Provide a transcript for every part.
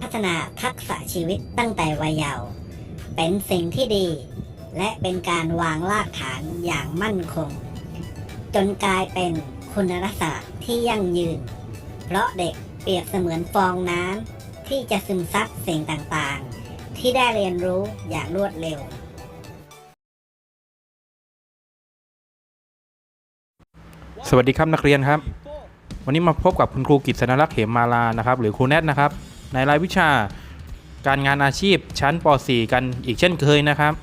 พัฒนาทักษะชีวิตตั้งแต่วัยเยาว์เป็นสิ่งที่ดี และเป็นการวางรากฐานอย่างมั่นคง จนกลายเป็นคุณลักษณะที่ยั่งยืน เพราะเด็กเปรียบเสมือนฟองน้ำที่จะซึมซับสิ่งต่างๆ ที่ได้เรียนรู้อย่างรวดเร็ว สวัสดีครับนักเรียนครับ วันนี้มาพบกับคุณครูกิตสนลักษ์เหมมาลานะครับ หรือครูแนทนะครับ ในรายวิชาการงานอาชีพชั้นป .4 กันอีกเช่นเคยนะครับ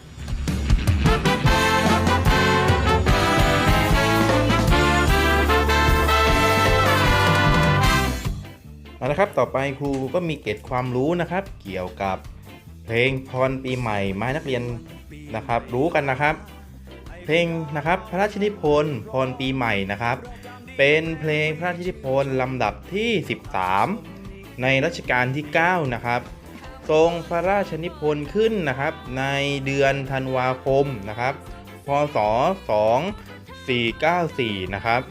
เอาละครับ ต่อไปครูก็มีเกร็ดความรู้นะครับ เกี่ยวกับเพลงพรปีใหม่มาให้นักเรียนนะครับ รู้กันนะครับ เพลงนะครับพระราชนิพนธ์พรปีใหม่นะครับ เป็นเพลงพระราชนิพนธ์ลำดับที่ 13 ในรัชกาลที่ 9 นะครับ ทรงพระราชนิพนธ์ขึ้นนะครับ ในเดือนธันวาคมนะครับ พศ 2494 นะครับ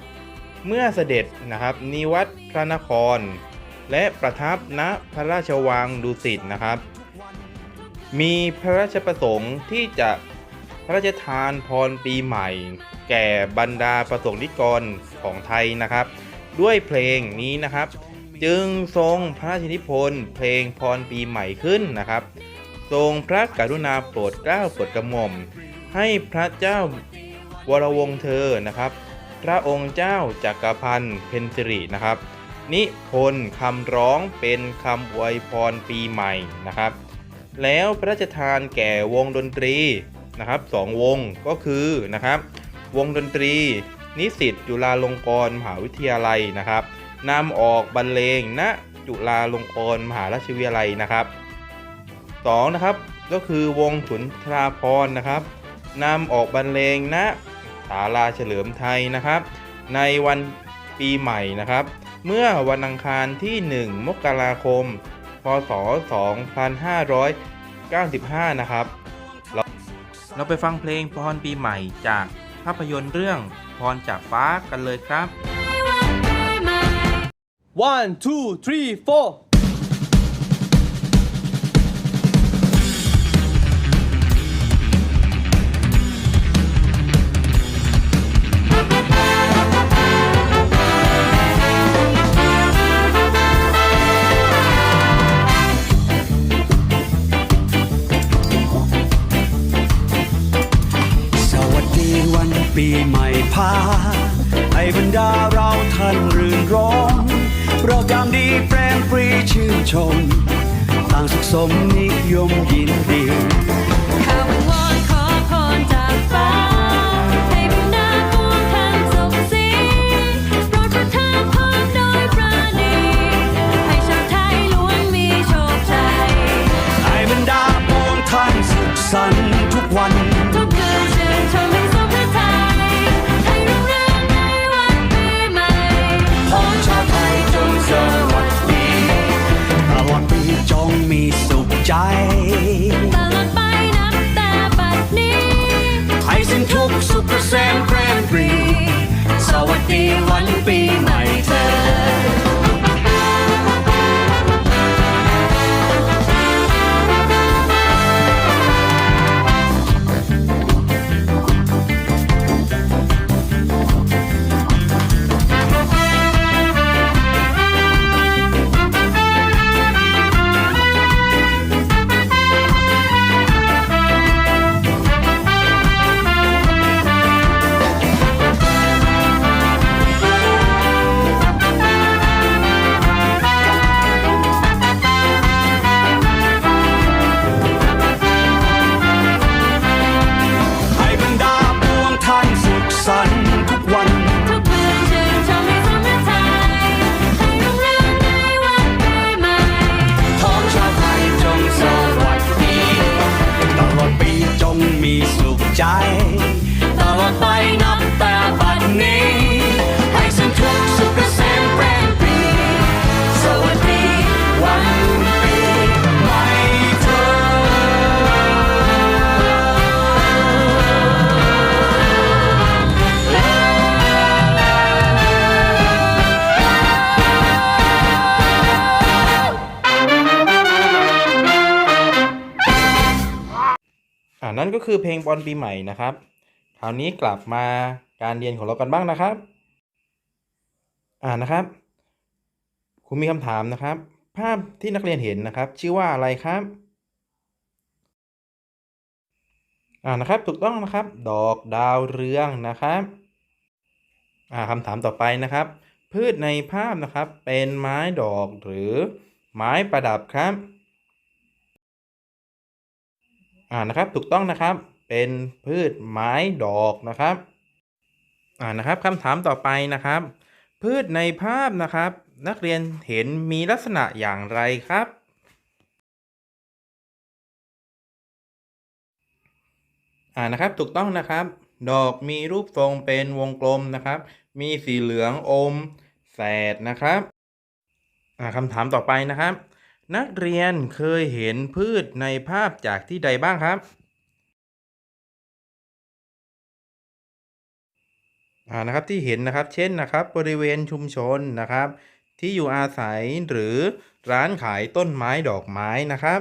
เมื่อเสด็จนะครับนิวัตพระนคร และประทับณพระราชวังดุสิตนะครับ มีพระราชประสงค์ที่จะพระราชทานพรปีใหม่ แก่บรรดาประสงค์นิกรของไทยนะครับ ด้วยเพลงนี้นะครับ จึงทรงพระราชนิพนธ์เพลงพรปีใหม่ขึ้นนะครับ ทรงพระกรุณาโปรดเกล้าโปรดกระหม่อม ให้พระเจ้าวรวงเธอนะครับ พระองค์เจ้าจักรพันธ์เพนสิรินะครับ นิพนธ์คำร้องเป็นคำอวยพรปีใหม่นะครับ แล้วพระราชทานแก่วงดนตรีนะครับสองวงก็คือนะครับ วงดนตรี นิสิตจุฬาลงกรณ์มหาวิทยาลัยนะครับ นำออกบรรเลงณจุฬาลงกรณ์มหาราชวิทยาลัยนะครับสองนะครับก็คือวงสุนทราพรนะครับนำออกบรรเลงณศาลาเฉลิมไทยนะครับ ในวันปีใหม่นะครับ เมื่อวันอังคารที่ 1 มกราคม พศ 2595 นะครับ เราเราไปฟังเพลงพรปีใหม่จากภาพยนตร์เรื่องพรจากฟ้ากันเลยครับ One, two, three, four. สวัสดีวันปีใหม่พาให้บรรดาเราท่านรื่นรม ราจำดีแปรมปรีชื่นชม ต่างสุขสมนิยมยินดีข้าวิงวอนขอพรจากฟ้าให้บรรดาปวงท่านสุขสีโปรดประทานพรโดยประณีให้ชาวไทยล้วนมีโชคชัยให้บรรดาปวงท่านสุขสันต์ คือเพลงบอลปีใหม่นะครับ คราวนี้กลับมาการเรียนของเรากันบ้างนะครับ อ่านะครับครูมีคำถามนะครับ ภาพที่นักเรียนเห็นนะครับ ชื่อว่าอะไรครับ อ่านะครับ ถูกต้องนะครับ ดอกดาวเรืองนะครับอ่าคำถามต่อไปนะครับ พืชในภาพนะครับ เป็นไม้ดอกหรือไม้ประดับครับ อ่านะครับถูกต้องนะครับเป็นพืชไม้ดอกนะครับอ่านะครับคำถามต่อไปนะครับ พืชในภาพนะครับ นักเรียนเห็นมีลักษณะอย่างไรครับอ่านะครับถูกต้องนะครับ ดอกมีรูปทรงเป็นวงกลมนะครับ มีสีเหลืองอมแสดนะครับอ่าคำถามต่อไปนะครับ นักเรียนเคยเห็นพืชในภาพจากที่ใดบ้างครับ อ่า นะครับ ที่เห็นนะครับ เช่นนะครับ บริเวณชุมชนนะครับ ที่อยู่อาศัยหรือร้านขายต้นไม้ดอกไม้นะครับ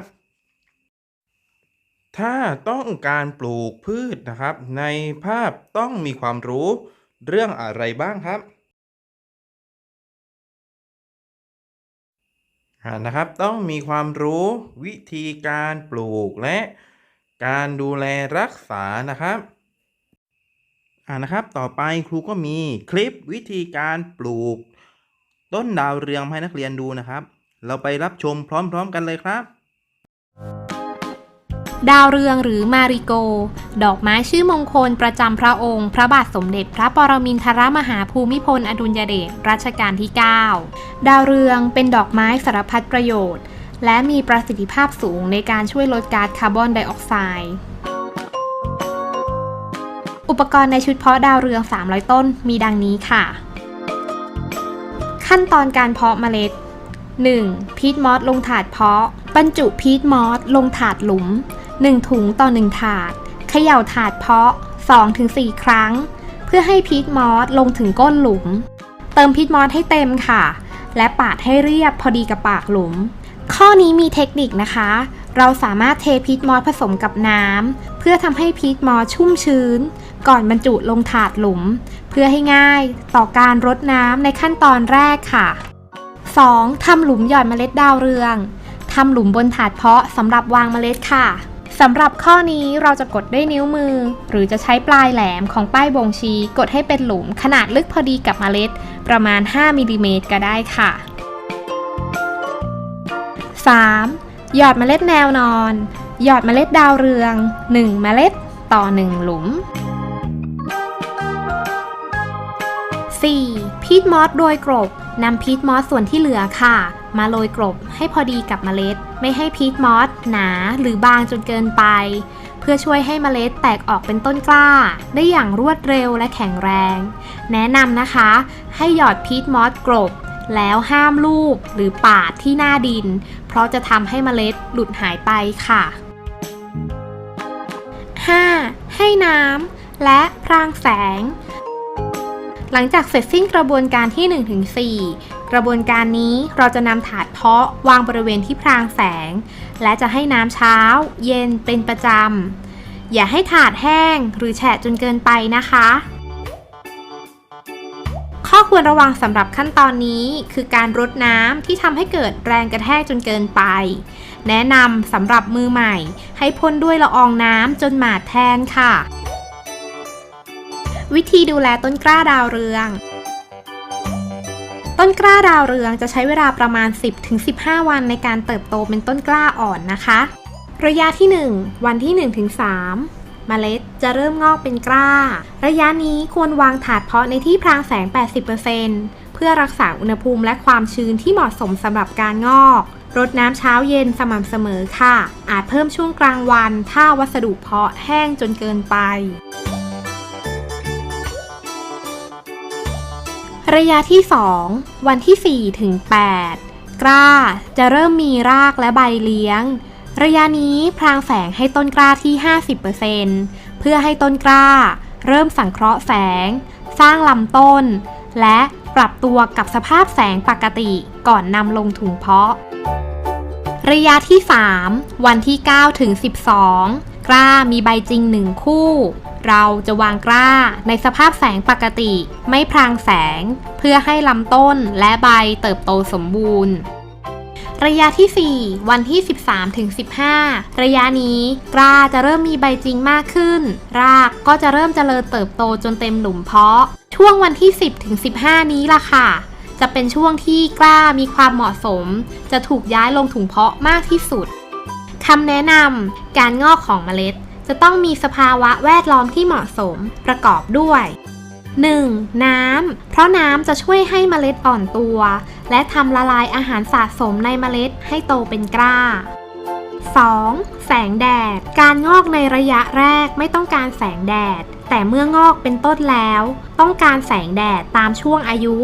ถ้าต้องการปลูกพืชนะครับ ในภาพต้องมีความรู้เรื่องอะไรบ้างครับ นะครับ ต้องมีความรู้วิธีการปลูกและการดูแลรักษานะครับอ่านะครับ ต่อไปครูก็มีคลิปวิธีการปลูก ต้นดาวเรืองให้นักเรียนดูนะครับ เราไปรับชมพร้อมๆกันเลยครับ ดาวเรืองหรือมาริโก ดอกไม้ชื่อมงคลประจำพระองค์ พระบาทสมเด็จพระปรมินทรมหาภูมิพลอดุลยเดชรัชกาลที่ 9 ดาวเรืองเป็นดอกไม้สารพัดประโยชน์ และมีประสิทธิภาพสูงในการช่วยลดก๊าซคาร์บอนไดออกไซด์อุปกรณ์ในชุดเพาะดาวเรือง 300 ต้นมีดังนี้ค่ะ ขั้นตอนการเพาะเมล็ด 1. พีทมอสลงถาดเพาะ บรรจุพีทมอสลงถาดหลุม 1 ถุงต่อ 1 ถาด เขย่าถาดเพาะ 2-4 ครั้ง เพื่อให้พีทมอสลงถึงก้นหลุม เติมพีทมอสให้เต็มค่ะ และปาดให้เรียบพอดีกับปากหลุม ข้อนี้มีเทคนิคนะคะ เราสามารถเทพีทมอสผสมกับน้ำเพื่อทำให้พีทมอสชุ่มชื้น ก่อนบรรจุลงถาดหลุม เพื่อให้ง่ายต่อการรดน้ำในขั้นตอนแรกค่ะ 2. ทำหลุมหย่อนเมล็ดดาวเรืองทำหลุมบนถาดเพาะสำหรับวางเมล็ดค่ะ สำหรับข้อนี้เราจะกดด้วยนิ้วมือ หรือจะใช้ปลายแหลมของป้ายบ่งชี้ กดให้เป็นหลุมขนาดลึกพอดีกับเมล็ด ประมาณ 5มิลลิเมตรก็ได้ค่ะ 3. หยอดเมล็ดแนวนอน หยอดเมล็ดดาวเรือง 1 เมล็ดต่อ 1 หลุม 4. พีทมอสโรยกรบนำพีทมอสส่วนที่เหลือค่ะ มาโรยกรบให้พอดีกับเมล็ด ไม่ให้พีทมอสหนาหรือบางจนเกินไป เพื่อช่วยให้เมล็ดแตกออกเป็นต้นกล้า ได้อย่างรวดเร็วและแข็งแรง แนะนำนะคะ ให้หยอดพีทมอสกรบแล้วห้ามลูบหรือปาดที่หน้าดิน เพราะจะทำให้เมล็ดหลุดหายไปค่ะ 5. ให้น้ำและพรางแสงหลังจากเสร็จสิ้นกระบวนการที่ 1-4 กระบวนการนี้เราจะนำถาดเพาะวางบริเวณที่พรางแสง และจะให้น้ำเช้า เย็นเป็นประจำ อย่าให้ถาดแห้งหรือแฉะจนเกินไปนะคะ ข้อควรระวังสำหรับขั้นตอนนี้คือการรดน้ำที่ทำให้เกิดแรงกระแทกจนเกินไป แนะนำสำหรับมือใหม่ ให้พ่นด้วยละอองน้ำจนหมาดแทนค่ะ วิธีดูแลต้นกล้าดาวเรือง ต้นกล้าดาวเรืองจะใช้เวลาประมาณ 10-15 วันในการเติบโตเป็นต้นกล้าอ่อนนะคะ ระยะที่ 1 วันที่ 1-3เมล็ดจะเริ่มงอกเป็นกล้า ระยะนี้ควรวางถาดเพาะในที่พรางแสง 80%เพื่อรักษาอุณหภูมิและความชื้นที่เหมาะสมสำหรับการงอก รดน้ำเช้าเย็นสม่ำเสมอค่ะ อาจเพิ่มช่วงกลางวัน ถ้าวัสดุเพาะแห้งจนเกินไป ระยะที่ 2 วันที่ 4 ถึง 8 กล้าจะเริ่มมีรากและใบเลี้ยง ระยะนี้พรางแสงให้ต้นกล้าที่ 50%เพื่อให้ต้นกล้า เริ่มสังเคราะห์แสง สร้างลำต้น และปรับตัวกับสภาพแสงปกติก่อนนำลงถุงเพาะ ระยะที่ 3 วันที่ 9 ถึง 12กกล้ามีใบจริงหนึ่งคู่ เราจะวางกล้าในสภาพแสงปกติ ไม่พรางแสง เพื่อให้ลำต้นและใบเติบโตสมบูรณ์ ระยะที่ 4 วันที่ 13ถึง15 ระยะนี้กล้าจะเริ่มมีใบจริงมากขึ้น รากก็จะเริ่มเจริญเติบโตจนเต็มหลุมเพาะ ช่วงวันที่ 10ถึง15 นี้ล่ะค่ะจะเป็นช่วงที่กล้ามีความเหมาะสม จะถูกย้ายลงถุงเพาะมากที่สุด คำแนะนำการงอกของเมล็ด จะต้องมีสภาวะแวดล้อมที่เหมาะสมประกอบด้วย 1. น้ำ เพราะน้ำจะช่วยให้เมล็ดอ่อนตัว และทำละลายอาหารสะสมในเมล็ดให้โตเป็นกล้า 2. แสงแดด การงอกในระยะแรกไม่ต้องการแสงแดด แต่เมื่องอกเป็นต้นแล้ว ต้องการแสงแดดตามช่วงอายุ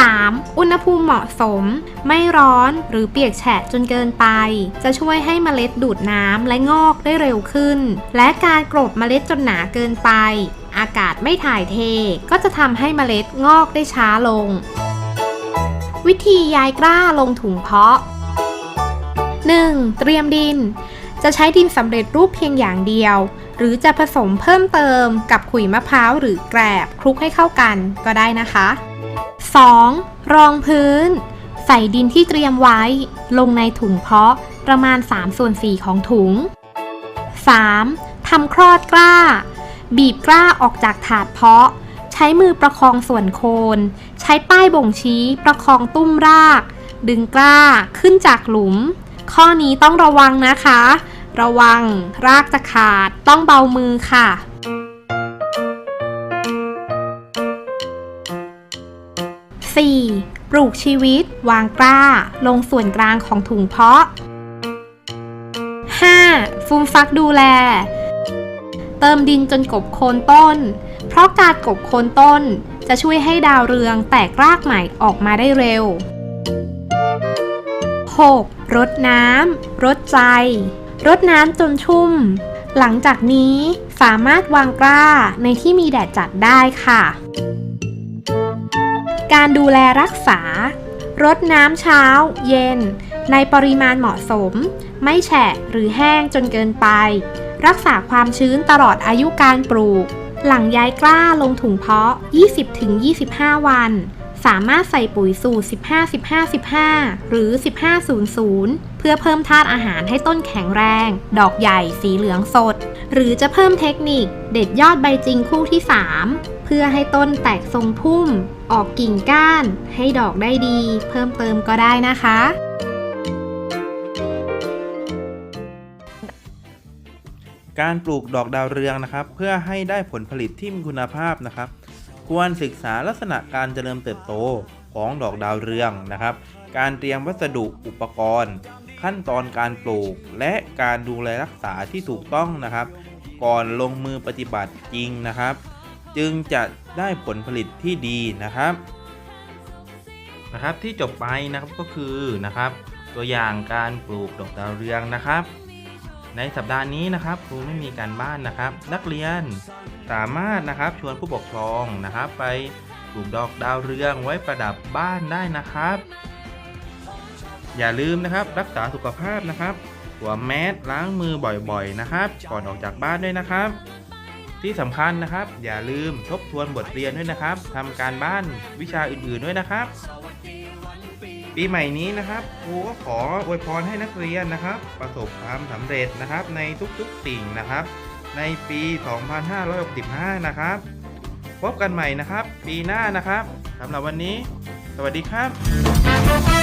3. อุณหภูมิเหมาะสม ไม่ร้อนหรือเปียกแฉะจนเกินไป จะช่วยให้เมล็ดดูดน้ำและงอกได้เร็วขึ้น และการกรบเมล็ดจนหนาเกินไป อากาศไม่ถ่ายเท ก็จะทำให้เมล็ดงอกได้ช้าลง วิธีย้ายกล้าลงถุงเพาะ 1. เตรียมดิน จะใช้ดินสำเร็จรูปเพียงอย่างเดียว หรือจะผสมเพิ่มเติมกับขุยมะพร้าวหรือแกลบคลุกให้เข้ากันก็ได้นะคะ 2. รองพื้น ใส่ดินที่เตรียมไว้ ลงในถุงเพาะประมาณ3ส่วน4ของถุง 3. ทำคลอดกล้า บีบกล้าออกจากถาดเพาะ ใช้มือประคองส่วนโคน ใช้ป้ายบ่งชี้ประคองตุ้มราก ดึงกล้าขึ้นจากหลุม ข้อนี้ต้องระวังนะคะ ระวังรากจะขาดต้องเบามือค่ะ ลูกชีวิต วางกล้า ลงส่วนกลางของถุงเพาะ 5. ฟูมฟักดูแล เติมดินจนกบโคนต้น เพราะการกบโคนต้นจะช่วยให้ดาวเรืองแตกรากใหม่ออกมาได้เร็ว 6. รดน้ำรดใจ รดน้ำจนชุ่ม หลังจากนี้สามารถวางกล้าในที่มีแดดจัดได้ค่ะ การดูแลรักษา รดน้ำเช้า เย็น ในปริมาณเหมาะสม ไม่แฉะหรือแห้งจนเกินไป รักษาความชื้นตลอดอายุการปลูก หลังย้ายกล้าลงถุงเพาะ 20-25 วัน สามารถใส่ปุ๋ยสูตร 15-15-15 หรือ 15-00 เพื่อเพิ่มธาตุอาหารให้ต้นแข็งแรง ดอกใหญ่สีเหลืองสด หรือจะเพิ่มเทคนิค เด็ดยอดใบจริงคู่ที่ 3 พื่อให้ต้นแตกทรงพุ่ม ออกกิ่งก้าน ให้ดอกได้ดี เพิ่มเติมก็ได้นะคะ การปลูกดอกดาวเรืองนะครับ เพื่อให้ได้ผลผลิตที่มีคุณภาพนะครับ ควรศึกษาลักษณะการเจริญเติบโตของดอกดาวเรืองนะครับ การเตรียมวัสดุอุปกรณ์ ขั้นตอนการปลูก และการดูแลรักษาที่ถูกต้องนะครับ ก่อนลงมือปฏิบัติจริงนะครับ จึงจะได้ผลผลิตที่ดีนะครับนะครับที่จบไปนะครับก็คือนะครับ ตัวอย่างการปลูกดอกดาวเรืองนะครับ ในสัปดาห์นี้นะครับครูไม่มีการบ้านนะครับ นักเรียนสามารถนะครับชวนผู้ปกครองนะครับ ไปปลูกดอกดาวเรืองไว้ประดับบ้านได้นะครับ อย่าลืมนะครับรักษาสุขภาพนะครับสวมแมสล้างมือบ่อยๆนะครับ ก่อนออกจากบ้านด้วยนะครับ ที่สำคัญนะครับ อย่าลืมทบทวนบทเรียนด้วยนะครับทำการบ้านวิชาอื่นๆด้วยนะครับ ปีใหม่นี้นะครับครูก็ขออวยพรให้นักเรียนนะครับ ประสบความสำเร็จนะครับ ในทุกๆสิ่งนะครับ ในปี 2565 นะครับ พบกันใหม่นะครับ ปีหน้านะครับสำหรับวันนี้ สวัสดีครับ